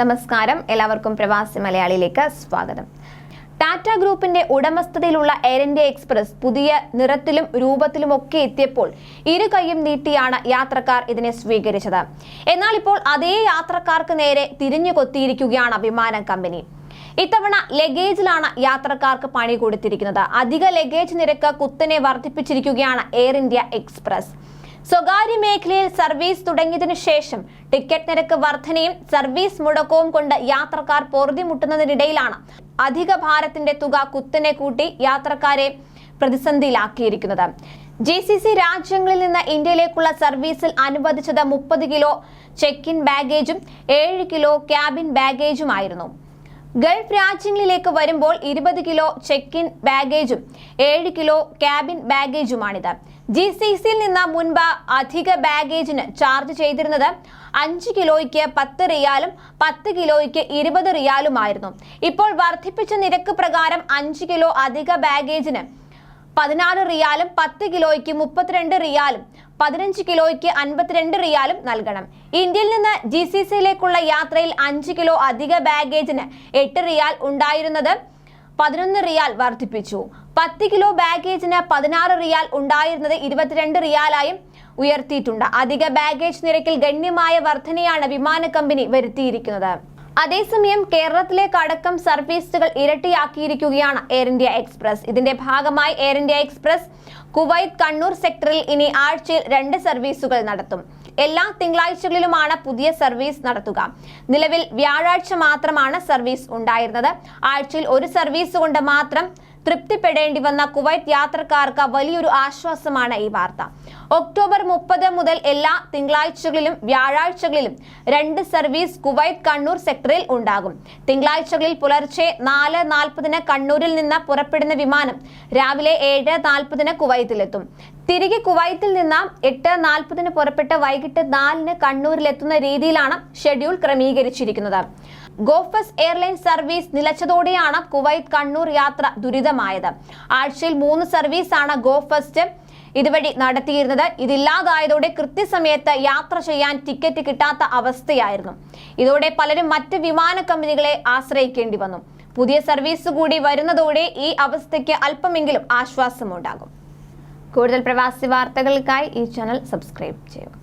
നമസ്കാരം. എല്ലാവർക്കും പ്രവാസി മലയാളിയിലേക്ക് സ്വാഗതം. ടാറ്റ ഗ്രൂപ്പിന്റെ ഉടമസ്ഥതയിലുള്ള എയർ ഇന്ത്യ എക്സ്പ്രസ് പുതിയ നിറത്തിലും രൂപത്തിലും ഒക്കെ എത്തിയപ്പോൾ ഇരു കൈയും നീട്ടിയാണ് യാത്രക്കാർ ഇതിനെ സ്വീകരിച്ചത്. എന്നാൽ ഇപ്പോൾ അതേ യാത്രക്കാർക്ക് നേരെ തിരിഞ്ഞു കൊത്തിയിരിക്കുകയാണ് വിമാന കമ്പനി. ഇത്തവണ ലഗേജിലാണ് യാത്രക്കാർക്ക് പണി കൊടുത്തിരിക്കുന്നത്. അധിക ലഗേജ് നിരക്ക് കുത്തനെ വർദ്ധിപ്പിച്ചിരിക്കുകയാണ് എയർ ഇന്ത്യ എക്സ്പ്രസ്. സ്വകാര്യ മേഖലയിൽ സർവീസ് തുടങ്ങിയതിനു ശേഷം ടിക്കറ്റ് നിരക്ക് വർധനയും സർവീസ് മുടക്കവും കൊണ്ട് യാത്രക്കാർ പൊറുതിമുട്ടുന്നതിനിടയിലാണ് അധിക ഭാരത്തിന്റെ തുക കുത്തനെ കൂട്ടി യാത്രക്കാരെ പ്രതിസന്ധിയിലാക്കിയിരിക്കുന്നത്. ജി സി സി രാജ്യങ്ങളിൽ നിന്ന് ഇന്ത്യയിലേക്കുള്ള സർവീസിൽ അനുവദിച്ചത് മുപ്പത് കിലോ ചെക്ക് ഇൻ ബാഗേജും ഏഴ് കിലോ ക്യാബിൻ ബാഗേജുമായിരുന്നു. ഗൾഫ് രാജ്യങ്ങളിലേക്ക് വരുമ്പോൾ ഇരുപത് കിലോ ചെക്ക് ഇൻ ബാഗേജും ഏഴ് കിലോ ക്യാബിൻ ബാഗേജുമാണിത്. ജി സി സിയിൽ നിന്ന് മുൻപ് അധിക ബാഗേജിന് ചാർജ് ചെയ്തിരുന്നത് അഞ്ച് കിലോയ്ക്ക് പത്ത് റിയാലും പത്ത് കിലോയ്ക്ക് ഇരുപത് റിയാലുമായിരുന്നു. ഇപ്പോൾ വർദ്ധിപ്പിച്ച നിരക്ക് പ്രകാരം അഞ്ച് കിലോ അധിക ബാഗേജിന് പതിനാറ് റിയാലും പത്ത് കിലോയ്ക്ക് മുപ്പത്തിരണ്ട് റിയാലും പതിനഞ്ച് കിലോയ്ക്ക് അൻപത്തിരണ്ട് റിയാലും നൽകണം. ഇന്ത്യയിൽ നിന്ന് ജി സി സിയിലേക്കുള്ള യാത്രയിൽ അഞ്ച് കിലോ അധിക ബാഗേജിന് എട്ട് റിയാൽ ഉണ്ടായിരുന്നത് പതിനൊന്ന് റിയാൽ വർദ്ധിപ്പിച്ചു. പത്ത് കിലോ ബാഗേജിന് പതിനാറ് റിയാൽ ഉണ്ടായിരുന്നത് ഇരുപത്തിരണ്ട് റിയാലായും ഉയർത്തിയിട്ടുണ്ട്. അധിക ബാഗേജ് നിരക്കിൽ ഗണ്യമായ വർധനയാണ് വിമാന കമ്പനി വരുത്തിയിരിക്കുന്നത്. അതേസമയം കേരളത്തിലേക്ക് അടക്കം സർവീസുകൾ ഇരട്ടിയാക്കിയിരിക്കുകയാണ് എയർ ഇന്ത്യ എക്സ്പ്രസ്. ഇതിന്റെ ഭാഗമായി air India express Kuwait Kannur സെക്ടറിൽ ഇനി ആഴ്ചയിൽ രണ്ട് സർവീസുകൾ നടത്തും. എല്ലാ തിങ്കളാഴ്ചകളിലുമാണ് പുതിയ സർവീസ് നടത്തുക. നിലവിൽ വ്യാഴാഴ്ച മാത്രമാണ് സർവീസ് ഉണ്ടായിരുന്നത്. ആഴ്ചയിൽ ഒരു സർവീസ് കൊണ്ട് മാത്രം തൃപ്തിപ്പെടേണ്ടി വന്ന കുവൈറ്റ് യാത്രക്കാർക്ക് വലിയൊരു ആശ്വാസമാണ് ഈ വാർത്ത. ഒക്ടോബർ മുപ്പത് മുതൽ എല്ലാ തിങ്കളാഴ്ചകളിലും വ്യാഴാഴ്ചകളിലും രണ്ട് സർവീസ് കുവൈറ്റ് കണ്ണൂർ സെക്ടറിൽ ഉണ്ടാകും. തിങ്കളാഴ്ചകളിൽ പുലർച്ചെ നാല് നാൽപ്പതിന് കണ്ണൂരിൽ നിന്ന് പുറപ്പെടുന്ന വിമാനം രാവിലെ ഏഴ് നാൽപ്പതിന് കുവൈത്തിലെത്തും. തിരികെ കുവൈത്തിൽ നിന്ന് എട്ട് നാൽപ്പതിന് പുറപ്പെട്ട് വൈകിട്ട് നാലിന് കണ്ണൂരിലെത്തുന്ന രീതിയിലാണ് ഷെഡ്യൂൾ ക്രമീകരിച്ചിരിക്കുന്നത്. ഗോഫസ് എയർലൈൻ സർവീസ് നിലച്ചതോടെയാണ് കുവൈത്ത് കണ്ണൂർ യാത്ര ദുരിതമായത്. ആഴ്ചയിൽ മൂന്ന് സർവീസാണ് ഗോഫസ്റ്റ് ഇതുവഴി നടത്തിയിരുന്നത്. ഇതില്ലാതായതോടെ കൃത്യസമയത്ത് യാത്ര ചെയ്യാൻ ടിക്കറ്റ് കിട്ടാത്ത അവസ്ഥയായിരുന്നു. ഇതോടെ പലരും മറ്റ് വിമാന കമ്പനികളെ ആശ്രയിക്കേണ്ടി വന്നു. പുതിയ സർവീസ് കൂടി വരുന്നതോടെ ഈ അവസ്ഥയ്ക്ക് അല്പമെങ്കിലും ആശ്വാസമുണ്ടാകും. കൂടുതൽ പ്രവാസി വാർത്തകൾക്കായി ഈ ചാനൽ സബ്സ്ക്രൈബ് ചെയ്യുക.